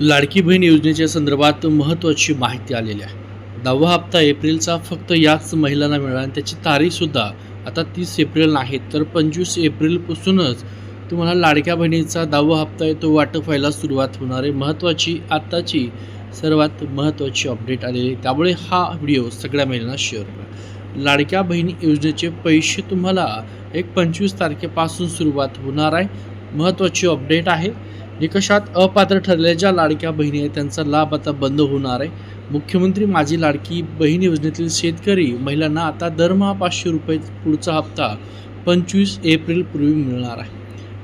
लाडकी बहीण योजनेच्या संदर्भात महत्त्वाची माहिती आलेली आहे. दहावा हप्ता एप्रिलचा फक्त याच महिलांना मिळाला आणि त्याची तारीखसुद्धा आता तीस एप्रिल नाही तर पंचवीस एप्रिलपासूनच तुम्हाला लाडक्या बहिणीचा दहावा हप्ता आहे तो वाटप व्हायला सुरुवात होणार आहे. महत्त्वाची आत्ताची सर्वात महत्त्वाची अपडेट आलेली आहे. त्यामुळे हा व्हिडिओ सगळ्या महिलांना शेअर करा. लाडक्या बहिणी योजनेचे पैसे तुम्हाला एक पंचवीस तारखेपासून सुरुवात होणार आहे. महत्त्वाची अपडेट आहे. निकषात अपात्र ठरलेल्या ज्या लाडक्या बहिणी आहेत त्यांचा लाभ आता बंद होणार आहे. मुख्यमंत्री माझी लाडकी बहीण योजनेतील शेतकरी महिलांना आता दरमहा पाचशे रुपये पुढचा हप्ता पंचवीस एप्रिलपूर्वी मिळणार आहे.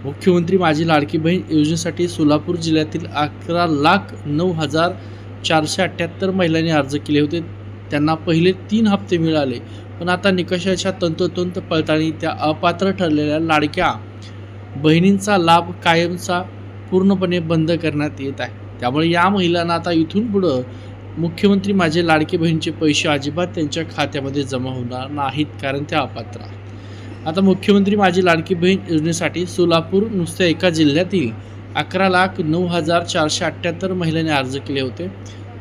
मुख्यमंत्री माझी लाडकी बहीण योजनेसाठी सोलापूर जिल्ह्यातील अकरा लाख नऊ हजार चारशे अठ्ठ्याहत्तर महिलांनी अर्ज केले होते. त्यांना पहिले तीन हप्ते मिळाले पण आता निकषाच्या तंतोतंत पडताळणी त्या अपात्र ठरलेल्या लाडक्या बहिणींचा लाभ कायमचा पूर्णपणे बंद करण्यात येत आहे. त्यामुळे या महिलांना आता इथून पुढं मुख्यमंत्री माझे लाडके बहिणीचे पैसे अजिबात त्यांच्या खात्यामध्ये जमा होणार नाहीत कारण त्या अपात्र आहेत. आता मुख्यमंत्री माझी लाडकी बहीण योजनेसाठी सोलापूर नुसत्या एका जिल्ह्यातील अकरा लाख नऊ हजार चारशे अठ्ठ्याहत्तर महिलांनी अर्ज केले होते.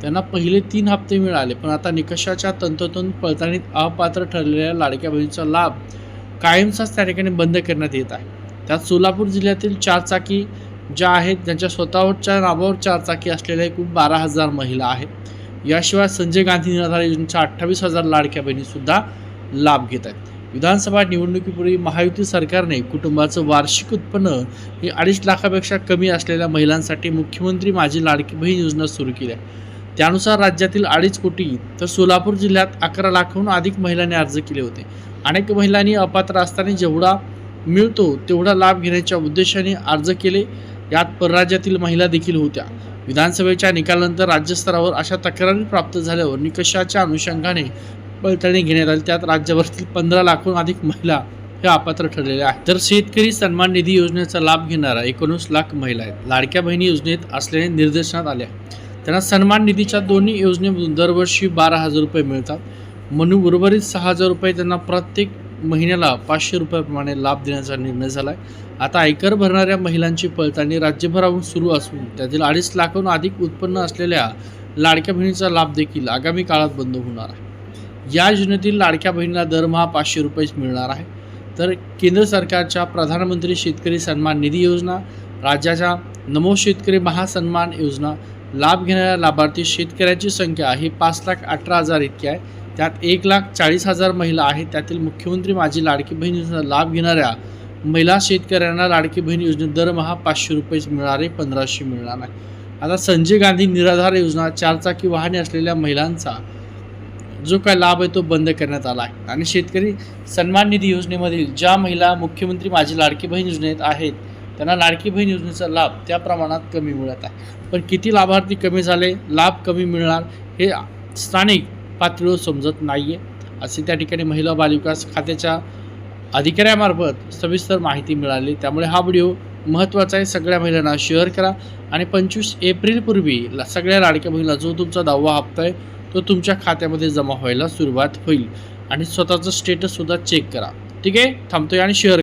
त्यांना पहिले तीन हप्ते मिळाले पण आता निकषाच्या तंतोतंत पडताळणीत अपात्र ठरलेल्या लाडक्या बहिणीचा लाभ कायमचाच त्या ठिकाणी बंद करण्यात येत आहे. त्यात सोलापूर जिल्ह्यातील चारचाकी ज्या आहेत ज्यांच्या स्वतःवरच्या नावावर चारचाकी असलेल्या एकूण बारा हजार महिला आहेत. याशिवाय संजय गांधी निराधार योजनेच्या अठ्ठावीस हजार लाडक्या बहिणीसुद्धा लाभ घेत आहेत. विधानसभा निवडणुकीपूर्वी महायुती सरकारने कुटुंबाचं वार्षिक उत्पन्न हे अडीच लाखापेक्षा कमी असलेल्या महिलांसाठी मुख्यमंत्री माझी लाडकी बहीण योजना सुरू केली आहे. त्यानुसार राज्यातील अडीच कोटी तर सोलापूर जिल्ह्यात अकरा लाखाहून अधिक महिलांनी अर्ज केले होते. अनेक महिलांनी अपात्र असताना जेवढा मिळतो तेवढा लाभ घेण्याच्या उद्देशाने अर्ज केले. यात परराज्यातील महिला देखील होत्या. विधानसभेच्या निकालानंतर राज्यस्तरावर अशा तक्रारी प्राप्त झाल्यावर निकषाच्या अनुषंगाने पडताळणी घेण्यात आली. त्यात राज्यभरातील पंधरा लाखहून अधिक महिला ह्या अपात्र ठरलेल्या आहेत. तर शेतकरी सन्मान निधी योजनेचा लाभ घेणारा एकोणीस लाख महिला आहेत. लाडक्या बहिणी योजनेत असल्याने निर्देशनात आल्या. त्यांना सन्मान निधीच्या दोन्ही योजनेमधून दरवर्षी बारा हजार रुपये मिळतात. म्हणून उर्वरित सहा हजार रुपये त्यांना प्रत्येक महिन्याला पाचशे रुपयाप्रमाणे लाभ देण्याचा निर्णय झाला आहे आता आयकर भरणाऱ्या महिलांची पडताळणी राज्यभराहून सुरू असून त्यातील अडीच लाखाहून अधिक उत्पन्न असलेल्या लाडक्या बहिणीचा लाभ देखील आगामी काळात बंद होणार आहे. या योजनेतील लाडक्या बहिणीला दरमहा पाचशे रुपयेच मिळणार आहे. तर केंद्र सरकारच्या प्रधानमंत्री शेतकरी सन्मान निधी योजना राज्याच्या नमो शेतकरी महासन्मान योजना लाभ घेणाऱ्या लाभार्थी शेतकऱ्यांची संख्या ही पाच लाख अठरा हजार इतकी आहे. त्यात एक लाख चाळीस हजार महिला आहेत. त्यातील मुख्यमंत्री माझी लाडकी बहीण योजना लाभ घेणाऱ्या महिला शेतकऱ्यांना लाडकी बहीण योजनेत दरमहा पाचशे रुपयेच मिळणारे पंधराशे मिळणार नाही. आता संजय गांधी निराधार योजना चारचाकी वाहने असलेल्या महिलांचा जो काय लाभ आहे तो बंद करण्यात आला आहे. आणि शेतकरी सन्मान निधी योजनेमधील ज्या महिला मुख्यमंत्री माझी लाडकी बहीण योजनेत आहेत त्यांना लाडकी बहीण योजनेचा लाभ त्या प्रमाणात कमी मिळत आहे. पण किती लाभार्थी कमी झाले लाभ कमी मिळणार हे स्थानिक पातळीवर समजत नाही आहे असे त्या ठिकाणी महिला बालविकास खात्याच्या अधिकाऱ्यामार्फत सविस्तर माहिती मिळाली. त्यामुळे हा व्हिडिओ महत्त्वाचा आहे. सगळ्या महिलांना शेअर करा आणि पंचवीस एप्रिलपूर्वी सगळ्या लाडक्या महिला जो तुमचा दहावा हप्ता आहे तो तुमच्या खात्यामध्ये जमा व्हायला सुरुवात होईल. आणि स्वतःचं स्टेटससुद्धा चेक करा. ठीक आहे? थांबतोय आणि शेअर